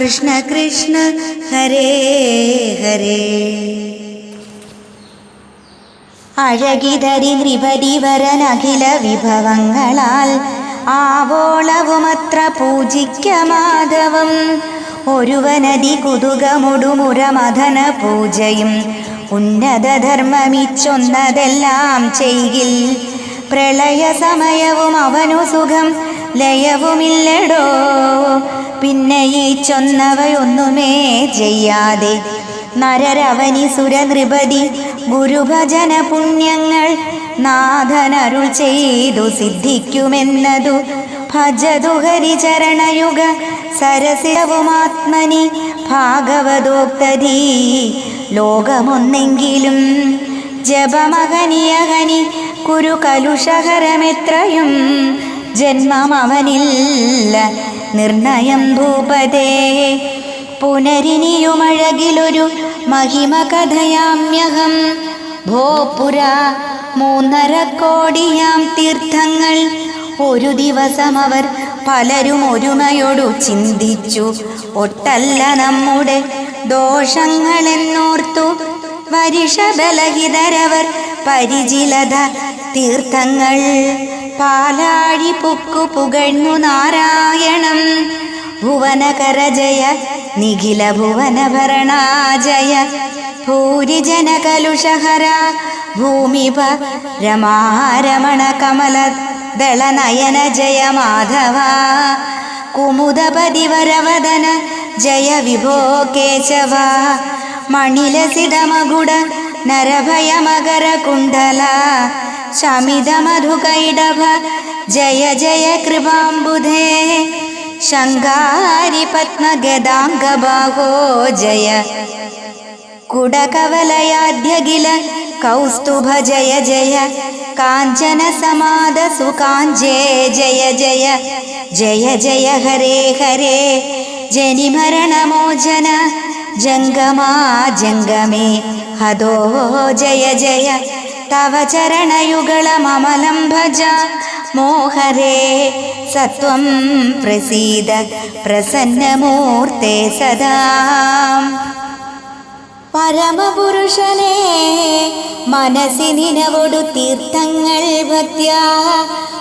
കൃഷ്ണ കൃഷ്ണ ഹരേ ഹരേ. അഴകിതരി നൃപതി വരനഖില വിഭവങ്ങളാൽ ആവോളവുമത്ര പൂജിക്ക മാധവം. ഒരുവനതി കുതുകമുടുമുരമഥന പൂജയും ഉന്നതധർമ്മമിച്ചൊന്നതെല്ലാം ചെയ്യിൽ. പ്രളയ സമയവും അവനു സുഖം ലയവുമില്ലടോ. പിന്നെ ഈ ചൊന്നവയൊന്നുമേ ചെയ്യാതെ. നരരവനി സുരനൃപതി ഗുരുഭജന പുണ്യങ്ങൾ നാഥനരുൾ ചെയ്തു സിദ്ധിക്കുമെന്നതു ഭജതു ഹരിചരണയുഗ സരസിരവുമാത്മനി ഭാഗവതോക്തീ ലോകമൊന്നെങ്കിലും ജപമഹനിയഹനി കുരു കലുഷഹരമെത്രയും ജന്മമവനില്ല. നിർണയം ഭൂപതേ പുനരിനിയുമഴകിലൊരു മഹിമ കഥയാമ്യഹം ഭോപുര മൂന്നര കോടിയാം തീർത്ഥങ്ങൾ. ഒരു ദിവസം അവർ പലരും ഒരുമയോടു ചിന്തിച്ചു. ഒട്ടല്ല നമ്മുടെ ദോഷങ്ങളെന്നോർത്തു. വരിഷബലഹിതരവർ പരിചിലത തീർത്ഥങ്ങൾ. പാലാഴി പുക്കു പുകഴ്ന്നു നാരായണം. ഭുവനകര ജയ നിഖില ഭുവന ഭരണാജയ ഭൂരിജന കലുഷഹര ഭൂമിപ രമാരമണ കമല ദളനയന ജയ മാധവ. കുമുദപതി വരവദന ജയ വിഭോ കേശവ. മണിലസിതമകുട നരഭയ മകര കുണ്ടല ശമിത മധുകൈടഭ ജയ ജയ കൃപാംബുധേ. ശങ്കാരി പത്മഗദാംഗബാഹോ ജയ. കുടകവലയാദ്യഖില കൗസ്തുഭ ജയ ജയ. കാഞ്ചന സമാദ സുകാഞ്ചേ ജയ ജയ. ജയ ജയ ഹരേ ഹരേ. ജനിമരണമോചന ജംഗമാ തവ ചരണയുഗളമമലം ഭജ മോഹരേ സത്വം പ്രസീദ പ്രസന്നമൂർത്തേ സദാ. പരമപുരുഷനെ മനസ്സി നിനവൊടു തീർത്ഥങ്ങൾ ഭക്യ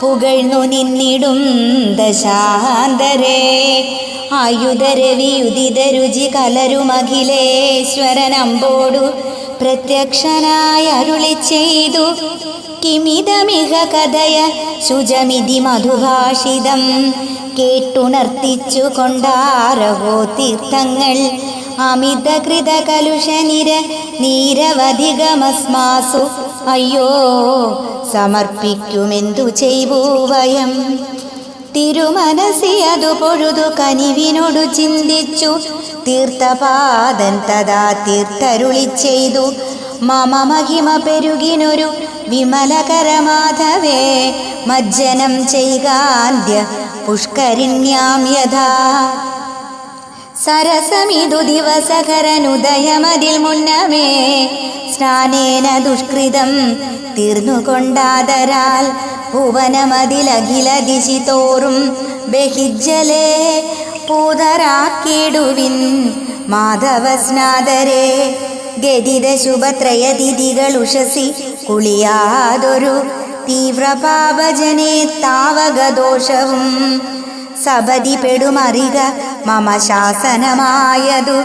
പുകഴ്ന്നു നിന്നിടും ദശാന്തരേ. ആയുധരവിയുദിത രുചി കലരുമഖിലേശ്വരനമ്പോടു പ്രത്യക്ഷനായി അരുളി ചെയ്തു. കിമിതമിഹ കഥയ ശുചമിതി മധുഭാഷിതം കേട്ടുണർത്തിച്ചു കൊണ്ടാരവോ തീർത്ഥങ്ങൾ. അമിതകൃത കലുഷനിര നീരവധികമസ്മാസു. അയ്യോ സമർപ്പിക്കുമെന്തു ചെയ്വൂ വയം തിരുമനസി അതു പൊഴുതു കനിവിനോടു ചിന്തിച്ചു. തീർത്ഥപാദൻ തഥാ തീർത്ഥരുളി ചെയ്തു. മമ മഹിമ പെരുകിനൊരു വിമലകരമാധവേ മജ്ജനം ചെയ്കാന്ത്യ പുഷ്കരിണ്യാം യഥാ. സരസമിതു ദിവസകരനുദയമതിൽ മുന്നമേ സ്നാനേന ദുഷ്കൃതം തീർന്നുകൊണ്ടാതരാൽ ഭുവനമതിലഖില ദിശി തോറും ബഹിജ്ജലേ പൂതരാക്കിടുവിൻ മാധവസ്നാദരേ. ഗതിത ശുഭത്രയതിഥികൾ ഉഷസി കുളിയാതൊരു തീവ്രപാപജനേ താവകദോഷവും സബതി പെടുമറിക മമ ശാസനമായതു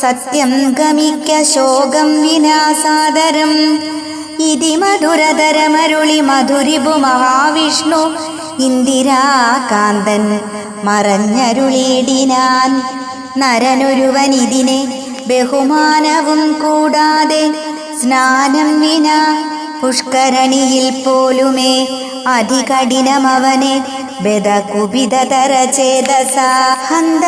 സത്യം ഗമിക്ക ശോകം വിനാസാദരം. ഇതി മധുരതരമരുളി മധുരിപു മഹാവിഷ്ണു. ഇന്ദിരാകാന്തൻ മറഞ്ഞരുളിയിടിനാൻ നരനൊരുവൻ ഇതിനെ ബഹുമാനവും കൂടാതെ സ്നാനം വിന പുഷ്കരണിയിൽ പോലുമേ. അതികഠിനമവനെ ബദകുപിതതര ചേതസാഹന്ത ചേതസ ഹന്ത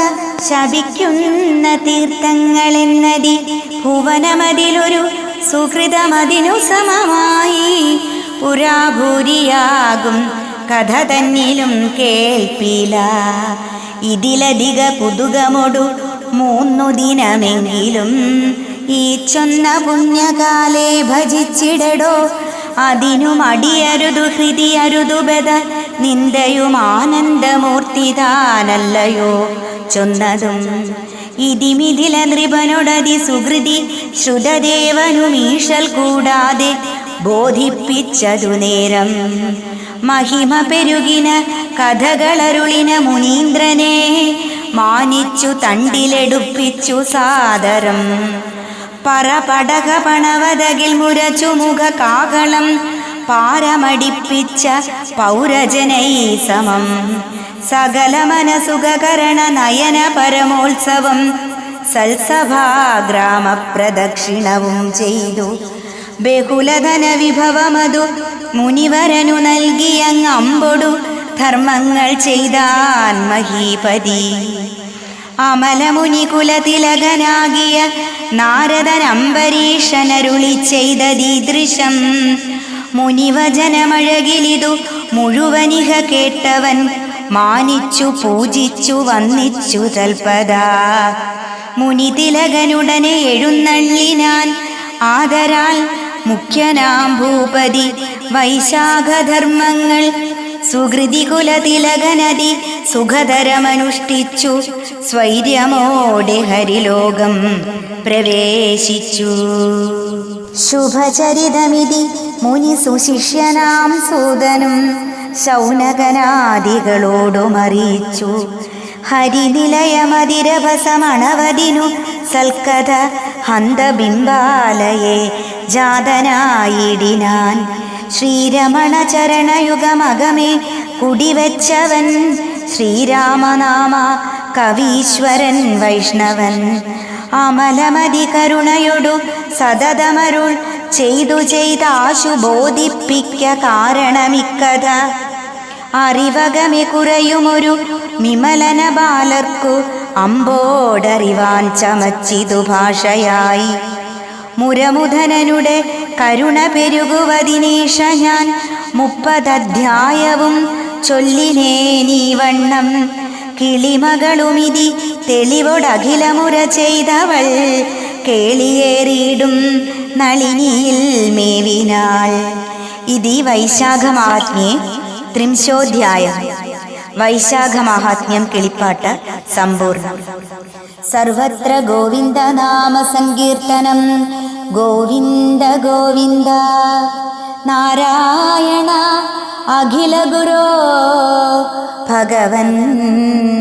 ശപിക്കുന്ന തീർത്ഥങ്ങളെന്നതി ഭുവനമതിലൊരു സുഹൃതമതിനു സമമായി പുരാഭൂരിയാകും കഥ തന്നിലും കേൾപ്പില. ഇതിലധിക പുതുകമൊടു മൂന്നു ദിനമെങ്കിലും ഈ ചൊന്ന പുണ്യകാലേ ഭജിച്ചിടടോ. അതിനു മടിയരുതു ഹൃതി അരുതു ബദ നിന്ദയും ആനന്ദമൂർത്തിതാനല്ലയോ ചൊന്നതും ഇതിമിതില നൃപനൊടതി സുഹൃതി ശ്രുതദേവനുമീഷൽ കൂടാതെ ബോധിപ്പിച്ചതു നേരം. മഹിമ പെരുകിന കഥകളരുളിന മുനീന്ദ്രനെ മാനിച്ചു തണ്ടിലെടുപ്പിച്ചു സാദരം. പറപടക പണവതകിൽ മുരച്ചു മുഖ കാകളം പാരമടിപ്പിച്ച പൗരജനൈ സമം. സകല മനസുഖകരണ നയന പരമോത്സവം സൽസഭാ ഗ്രാമപ്രദക്ഷിണവും ചെയ്തു. ബഹുലധന വിഭവമതു മുനിവരനു നൽകിയങ്ങൊടു ധർമ്മങ്ങൾ ചെയ്താൻ മഹീപതി. അമലമുനി കുലതിലകനാകിയ നാരദൻ അംബരീഷനരുളി മുനിവചനമഴകിലിതു മുഴുവനിഹ കേട്ടവൻ മാനിച്ചു പൂജിച്ചു വന്നിച്ചു തൽപദ. മുനിതിലകനുടനെ എഴുന്നള്ളിനാൻ ആദരാൽ മുഖ്യനാം ഭൂപതി വൈശാഖധർമ്മങ്ങൾ സുഹൃതി കുലതിലകനതി സുഖതരമനുഷ്ഠിച്ചു സ്വൈര്യമോടെ ഹരിലോകം പ്രവേശിച്ചു. ശുഭചരിതമിതി മുനി സുശിഷ്യനാം സൂതനും ശൗനകനാദികളോടുമറിയിച്ചു. ഹരിനിലയമതിരവസമണവതിനു സൽക്കഥ ഹന്തബിംബാലയെ ജാതനായിടിനാൻ. ശ്രീരമണ ചരണയുഗമകമേ കുടിവെച്ചവൻ ശ്രീരാമനാമ കവീശ്വരൻ വൈഷ്ണവൻ. അമലമതി കരുണയൊടു സതതമരുൾ ചെയ്തു ചെയ്താശു ബോധിപ്പിക്ക കാരണമിക്കഥ. അറിവകമെ കുറയുമൊരു വിമലന ബാലർക്കു അമ്പോടറിവാൻ ചമച്ചിതു ഭാഷയായി. മുരമുധനനുടെ കരുണ പെരുകുവതിനേഷ ഞാൻ മുപ്പതധ്യായവും ചൊല്ലിനേനീ വണ്ണം കിളിമകളുമിതി തെളിവൊടഖിലമുര ചെയ്തവൾ കേളിയേറിയിടും നളിനിയിൽ മേവിനാൾ ഇതി വൈശാഖമാത്മ്യേ ത്രിംശോധ്യായം. വൈശാഖമാഹാത്മ്യം കിളിപ്പാട്ട് സമ്പൂർണം സർവത്ര ഗോവിന്ദ നാമ സങ്കീർത്തനം. ഗോവിന്ദ ഗോവിന്ദ. നാരായണ അഖില ഗുരോ ഭഗവൻ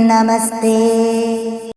നമസ്തേ.